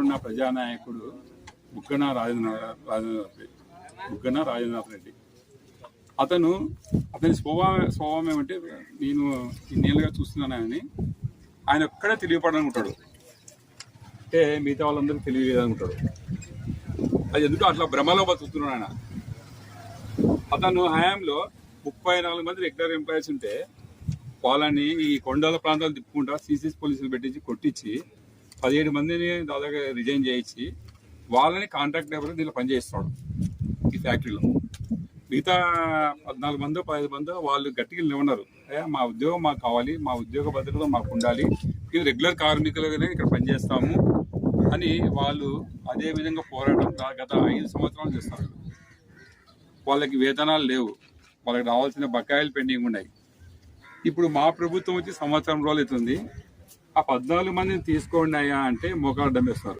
ఉన్న ప్రజానాయకుడు బుగ్గన రాజేంద్ర రాజేంద్రనాథ్ రెడ్డి. బుగ్గన రాజేంద్రనాథ్ రెడ్డి. అతను అతని స్వభావం స్వభావం ఏమంటే నేను ఇన్నేళ్ళుగా చూస్తున్నాను ఆయనని ఆయన ఒక్కడే తెలియపడనుకుంటాడు. అంటే మిగతా వాళ్ళందరికీ తెలియలేదనుకుంటాడు. అది ఎందుకు అట్లా భ్రమలో బతుకుతున్నాడు ఆయన? అతను హయాంలో ముప్పై నాలుగు మంది రెగ్యులర్ ఎంప్లాయీస్ ఉంటే వాళ్ళని ఈ కొండల ప్రాంతాలు తిప్పుకుంటా సీసీఎస్ పోలీసులు పెట్టించి కొట్టించి పదిహేడు మందిని దాదాపు రిజైన్ చేయించి వాళ్ళని కాంట్రాక్ట్ లేబర్ దీనిలో పనిచేస్తాడు ఈ ఫ్యాక్టరీలో. మిగతా పద్నాలుగు మందో పదిహేను మందో వాళ్ళు గట్టిగా నిలబడినారు. మా ఉద్యోగం మాకు కావాలి మా ఉద్యోగ భద్రత మాకు ఉండాలి ఇది రెగ్యులర్ కార్మికులుగానే ఇక్కడ పనిచేస్తాము అని వాళ్ళు అదే విధంగా పోరాటం గత ఐదు సంవత్సరాలు చేస్తారు. వాళ్ళకి వేతనాలు లేవు. వాళ్ళకి రావాల్సిన బకాయిలు పెండింగ్ ఉన్నాయి. ఇప్పుడు మా ప్రభుత్వం వచ్చి సంవత్సరం రోజులు అవుతుంది. ఆ పద్నాలుగు మందిని తీసుకోండి అయ్యా అంటే మోకాలు డమ్మేస్తారు.